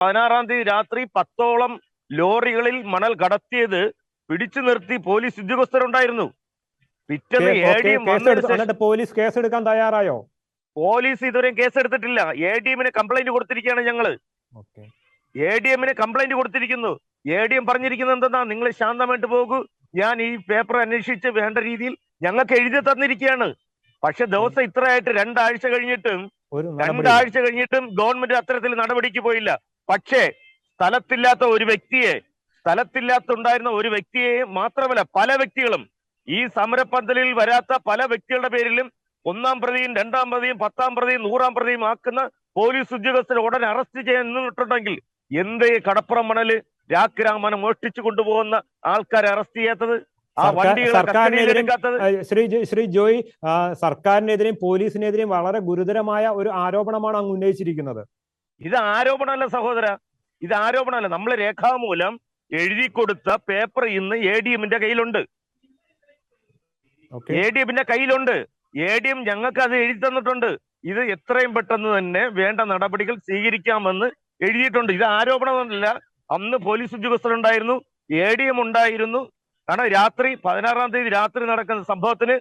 പതിനാറാം തീയതി രാത്രി പത്തോളം ലോറികളിൽ മണൽ കടത്തിയത് പിടിച്ചു നിർത്തി പോലീസ് ഉദ്യോഗസ്ഥരുണ്ടായിരുന്നു. പിറ്റേന്ന് പോലീസ് കേസ് എടുക്കാൻ തയ്യാറായോ? പോലീസ് ഇതുവരെയും കേസെടുത്തിട്ടില്ല. എ ഡി എമ്മിന് കംപ്ലൈന്റ് കൊടുത്തിരിക്കുകയാണ് ഞങ്ങൾ. എ ഡി എമ്മിന് കംപ്ലൈന്റ് കൊടുത്തിരിക്കുന്നു. എ ഡി എം പറഞ്ഞിരിക്കുന്നത് എന്തെന്നാ? നിങ്ങൾ ശാന്തമായിട്ട് പോകൂ. ഞാൻ ഈ പേപ്പർ അന്വേഷിച്ച് വേണ്ട രീതിയിൽ ഞങ്ങൾക്ക് എഴുതി തന്നിരിക്കുകയാണ്. പക്ഷെ ദിവസം ഇത്രയായിട്ട് രണ്ടാഴ്ച കഴിഞ്ഞിട്ടും രണ്ടാഴ്ച കഴിഞ്ഞിട്ടും ഗവൺമെന്റ് അത്തരത്തിൽ നടപടിക്ക് പോയില്ല. പക്ഷേ സ്ഥലത്തില്ലാത്ത ഒരു വ്യക്തിയെ സ്ഥലത്തില്ലാത്തുണ്ടായിരുന്ന ഒരു വ്യക്തിയെ മാത്രമല്ല പല വ്യക്തികളും ഈ സമരപ്പന്തലിൽ വരാത്ത പല വ്യക്തികളുടെ പേരിലും ഒന്നാം പ്രതിയും രണ്ടാം പ്രതിയും പത്താം പ്രതിയും നൂറാം പ്രതിയും ആക്കുന്ന പോലീസ് ഉദ്യോഗസ്ഥരെ ഉടനെ അറസ്റ്റ് ചെയ്യാൻ നിന്നിട്ടുണ്ടെങ്കിൽ എന്ത് കടപ്പുറം മണൽ രാക്രാമനം മോഷ്ടിച്ചു കൊണ്ടുപോകുന്ന ആൾക്കാരെ അറസ്റ്റ് ചെയ്യാത്തത്? ശ്രീ ശ്രീ ജോയി സർക്കാരിനെതിരെയും പോലീസിനെതിരെയും വളരെ ഗുരുതരമായ ഒരു ആരോപണമാണ് അങ്ങ് ഉന്നയിച്ചിരിക്കുന്നത്. ഇത് ആരോപണമല്ല സഹോദര. ഇത് ആരോപണമല്ല. നമ്മൾ രേഖാമൂലം എഴുതി കൊടുത്ത പേപ്പർ ഇന്ന് എ ഡി എമ്മിന്റെ കയ്യിലുണ്ട്. എ ഡി എമ്മിന്റെ കയ്യിലുണ്ട്. എ ഡി എം ഞങ്ങൾക്ക് അത് എഴുതി തന്നിട്ടുണ്ട്. ഇത് എത്രയും പെട്ടെന്ന് തന്നെ വേണ്ട നടപടികൾ സ്വീകരിക്കാമെന്ന് എഴുതിയിട്ടുണ്ട്. ഇത് ആരോപണമല്ല. അന്ന് പോലീസ് ഉദ്യോഗസ്ഥരുണ്ടായിരുന്നു. എ ഡി എം ഉണ്ടായിരുന്നു. കാരണം രാത്രി പതിനാറാം തീയതി രാത്രി നടക്കുന്ന സംഭവത്തിന്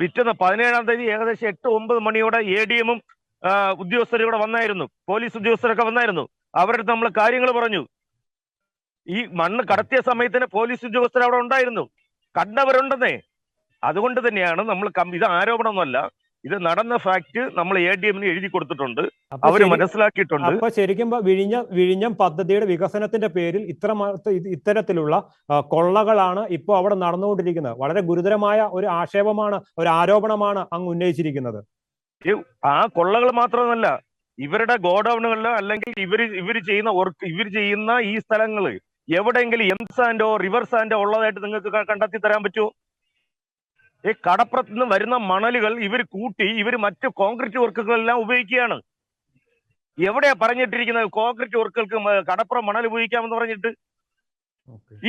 പിറ്റേന്ന് പതിനേഴാം തീയതി ഏകദേശം എട്ട് ഒമ്പത് മണിയോടെ എ ഡി എമ്മും ഉദ്യോഗസ്ഥരും ഇവിടെ വന്നായിരുന്നു. പോലീസ് ഉദ്യോഗസ്ഥരൊക്കെ വന്നായിരുന്നു. അവരുടെ നമ്മൾ കാര്യങ്ങൾ പറഞ്ഞു. ഈ മണ്ണ് കടത്തിയ സമയത്തിന് പോലീസ് ഉദ്യോഗസ്ഥർ അവിടെ ഉണ്ടായിരുന്നു. കണ്ടവരുണ്ടെന്നേ. അതുകൊണ്ട് തന്നെയാണ് നമ്മൾ ഇത് ആരോപണമൊന്നുമല്ല. ഇത് നടന്ന ഫാക്ട് നമ്മൾ എ ഡി എമ്മിന് എഴുതി കൊടുത്തിട്ടുണ്ട്. അവർ അവർ മനസ്സിലാക്കിയിട്ടുണ്ട്. അപ്പൊ ശരിക്കും വിഴിഞ്ഞ വിഴിഞ്ഞ വിഴിഞ്ഞം പദ്ധതിയുടെ വികസനത്തിന്റെ പേരിൽ ഇത്ര ഇത്തരത്തിലുള്ള കൊള്ളകളാണ് ഇപ്പോൾ അവിടെ നടന്നുകൊണ്ടിരിക്കുന്നത്. വളരെ ഗുരുതരമായ ഒരു ആക്ഷേപമാണ് ഒരു ആരോപണമാണ് അങ്ങ് ഉന്നയിച്ചിരിക്കുന്നത്. ആ കൊള്ളകൾ മാത്രമല്ല ഇവരുടെ ഗോഡൌണുകളിലോ അല്ലെങ്കിൽ ഇവർ ഇവർ ചെയ്യുന്ന വർക്ക് ഇവർ ചെയ്യുന്ന ഈ സ്ഥലങ്ങൾ എവിടെയെങ്കിലും എം സാൻഡോ റിവർ സാൻഡോ ഉള്ളതായിട്ട് നിങ്ങൾക്ക് കണ്ടെത്തി തരാൻ പറ്റുമോ? ഈ കടപ്പുറത്ത് നിന്ന് വരുന്ന മണലുകൾ ഇവർ കൂട്ടി ഇവർ മറ്റു കോൺക്രീറ്റ് വർക്കുകളെല്ലാം ഉപയോഗിക്കുകയാണ്. എവിടെയാ പറഞ്ഞിട്ടിരിക്കുന്നത് കോൺക്രീറ്റ് വർക്കുകൾക്ക് കടപ്പുറം മണൽ ഉപയോഗിക്കാമെന്ന് പറഞ്ഞിട്ട്?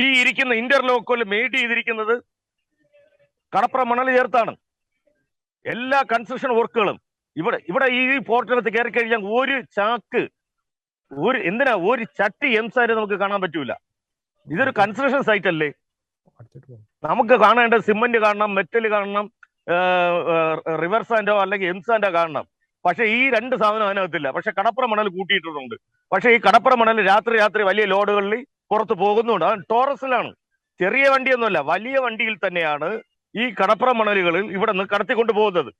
ഈ ഇരിക്കുന്ന ഇന്റർലോക്കൽ മെയ്ഡ് ചെയ്തിരിക്കുന്നത് കടപ്പുറം മണൽ ചേർത്താണ്. എല്ലാ കൺസ്ട്രക്ഷൻ വർക്കുകളും ഇവിടെ ഇവിടെ ഈ പോർട്ടലത്ത് കയറി കഴിഞ്ഞാൽ ഒരു ചാക്ക് ഒരു എന്തിനാ ഒരു ചട്ടി എംസാര് നമുക്ക് കാണാൻ പറ്റൂല. ഇതൊരു കൺസ്ട്രക്ഷൻ സൈറ്റ് അല്ലേ? നമുക്ക് കാണേണ്ട സിമന്റ് കാണണം മെറ്റൽ കാണണം റിവർ സാൻഡോ അല്ലെങ്കിൽ എംസാൻഡോ കാണണം. പക്ഷെ ഈ രണ്ട് സാധനം അതിനകത്തില്ല. പക്ഷെ കടപ്പുറം മണൽ കൂട്ടിയിട്ടുണ്ട് പക്ഷെ ഈ കടപ്പുറം മണൽ രാത്രി രാത്രി വലിയ ലോഡുകളിൽ പുറത്ത് പോകുന്നുണ്ട്. അത് ടോറസിലാണ്. ചെറിയ വണ്ടിയൊന്നുമല്ല വലിയ വണ്ടിയിൽ തന്നെയാണ് ഈ കടപ്പുറം മണലുകളിൽ ഇവിടെ നിന്ന് കടത്തിക്കൊണ്ടു പോകുന്നത്